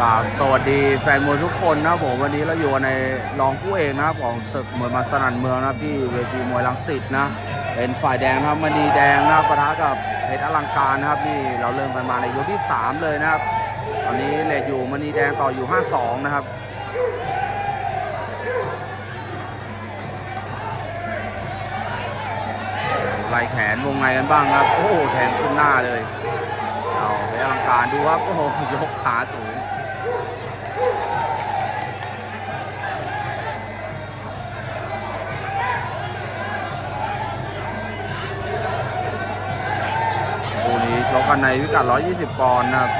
ครับสวัสดีแฟนมวยทุกคนนะผมวันนี้เราอยู่ในรองคู่เอกนะครับของศึกมวยมาสนันเมืองนะที่เวทีมวยลังสิตนะเป็นฝ่ายแดงนะครับมณีแดงนะครับปะทะกับเพชรอลังการนะครับนี่เราเริ่มกันมาในยกที่ 3 เลยนะครับ ตอนนี้เลดอยู่มณีแดงต่ออยู่ 5-2 นะครับไล่แขนวงในกันบ้างครับ โอ้แทงขึ้นหน้าเลยเอาเพชรอลังการดูครับโอ้โหยกขาสูง กันในพิกัด 120 ปอนด์นะครับ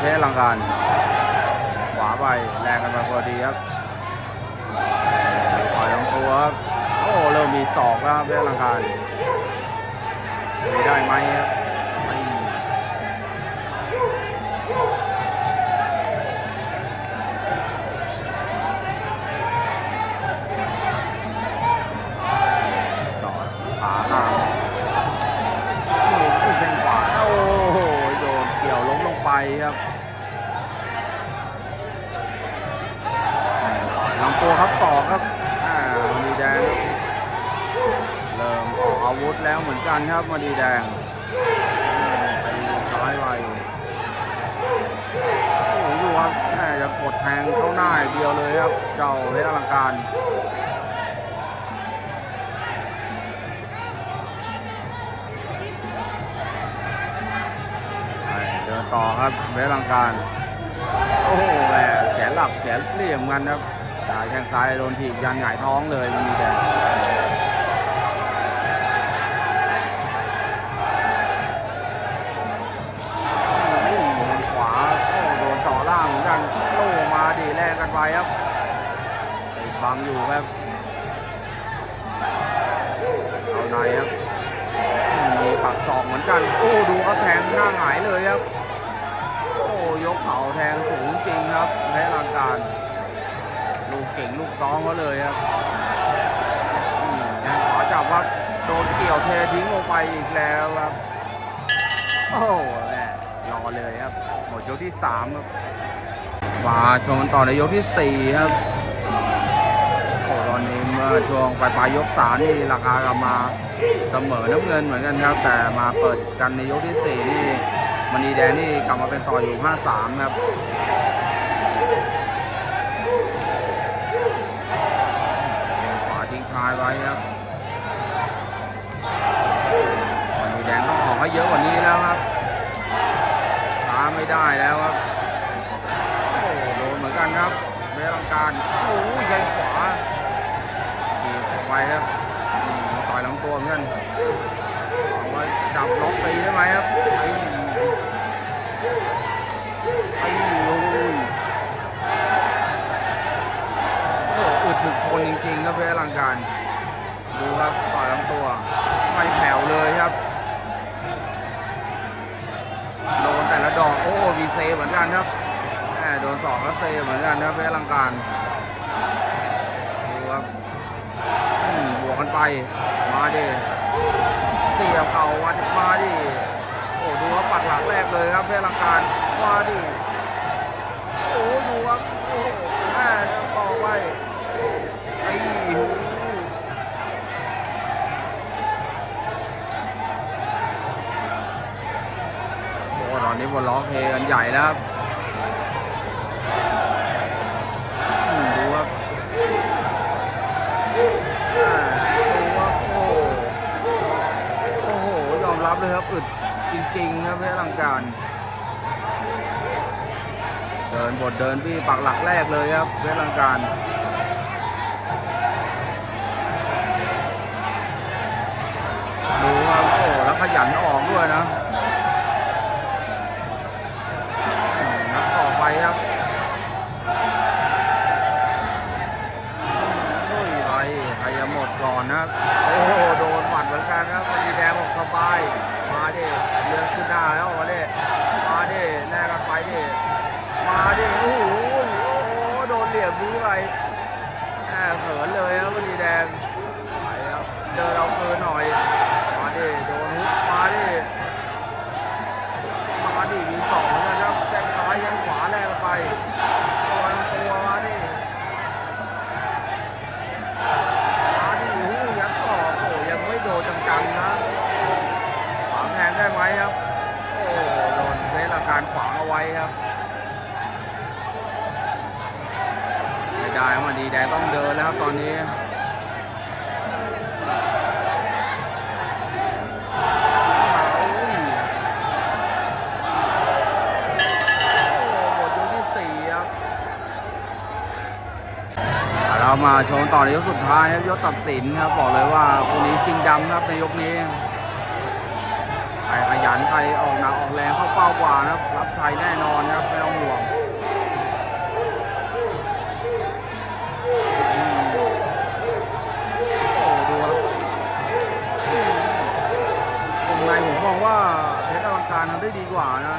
เพชรลังการ ขวาไปแรงกันมาพอดีครับปล่อยลงตัวครับโอ้เริ่มมีศอกแล้วครับเพชรลังการมีได้ไหมครับ ออาวุธแล้วเหมือนกันครับมาดีแดงไปซ้ายไปโอ้โหดูครับแม่จะกดแทงเข้าหน้าอีเดียวเลยครับ เจ้าเพชรอลังการเดินต่อครับเวลังการ โอ้โหแหมแขนหลับแขนเหลี่ยมกันครับจ่ายแข้งซ้ายโดนถีบยันหงายท้องเลยมันมีแดง การลูกเก่งลูกซ้องเขาเลยครับอืมแทงขวาจับว่าโดนเกี่ยวเททิ้งลงไปอีกแล้วครับ โอ้แม่รอเลยครับ หมดยกที่สามครับมาชมต่อในยกที่สี่ครับโอ้ตอนนี้เมื่อช่วงปลายปลายยกสามนี่ราคากลับมาเสมอน้ำเงินเหมือนกันครับ แต่มาเปิดกันในยกที่สี่นี่มณีแดงนี่กลับมาเป็นต่ออยู่ห้าสามครับายไว้ครับมณีแดงต้องออกให้เยอะกว่านี้แล้วครับช้าไม่ได้แล้วครับโอ้โดนเหมือนกันครับเบลังการโอ้ยยันขวาทีบเข้าไปครับต่อยลำตัวเหมือนเอาไว้จับล็อกตีได้ไหมครับ โดนสองแล้วเซเหมือนกันครับเพชรลังการดูครับบวกกันไป มาดิเสียบเข่าวันมาดิโอ้ดูครับปักหลักแรกเลยครับเพชรลังการมาดิโอ้ดูครับโอ้แม่ต่อไปไอ้หูโอ้ตอนนี้บนล้อเพลกันใหญ่แล้วครับ เลยครับอึดจริงๆครับเพชรลังการ เดินบทเดินที่ปักหลักแรกเลยครับเพชรลังการ แบบนี้ไปแหม่เขินเลยครับวันนี้แดงไปครับเดินเอาคืนหน่อย ชมต่อในยกสุดท้ายครับยกตัดสินครับบอกเลยว่าคู่นี้จริงดำครับในยกนี้ใครขยันใครออกหนักออกแรงเข้าเป้ากว่านะครับ รับชัยแน่นอนครับไม่ต้องห่วงอืมโอ้ผมมองว่าเพชรอลังการทำได้ดีกว่านะ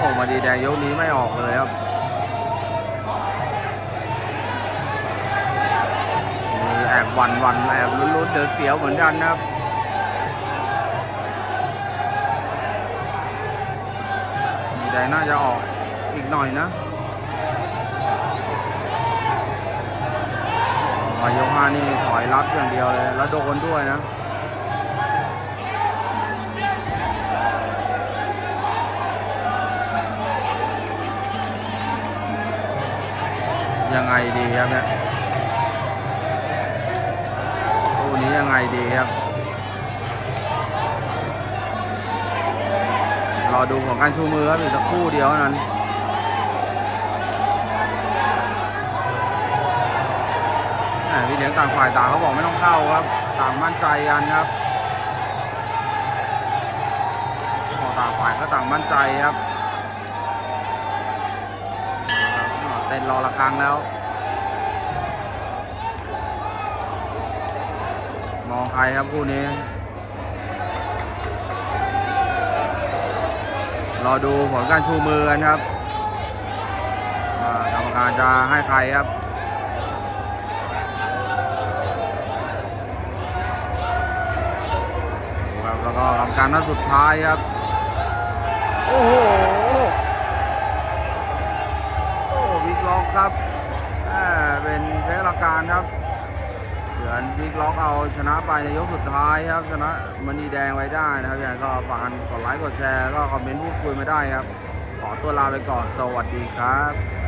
โอ้มาดีแดงยกนี้ไม่ออกเลยครับแอบวันวันแอบลุ้นๆเดือดเสียวเหมือนกันนะครับมีแดงน่าจะออกอีกหน่อยนะมายกห้านี่ถอยรับอย่างเดียวเลย แล้วโดนด้วยนะ ยังไงดีครับเนี่ยคู่นี้ยังไงดีครับ รอดูของการชูมือครับอีกสักคู่เดียวนั้นพี่เลี้ยงต่างฝ่ายต่างเขาบอกไม่ต้องเข้าครับ ต่างมั่นใจกันครับต่างฝ่ายก็ต่างมั่นใจครับ เต้นรอละครั้งแล้ว มองใครครับคู่นี้ รอดูผลการชูมือกันครับกรรมการจะให้ใครครับครับแล้วก็กรรมการนัดสุดท้ายครับ โอ้โห กครับเป็นเพชรละการครับเฉือนบิ๊กล็อกเอาชนะไปในยกสุดท้ายครับ ชนะมณีแดงไว้ได้นะครับอย่างก็ฝากกันกดไลค์กดแชร์ก็คอมเมนต์พูดคุยมาได้ครับ ขอตัวลาไปก่อนสวัสดีครับ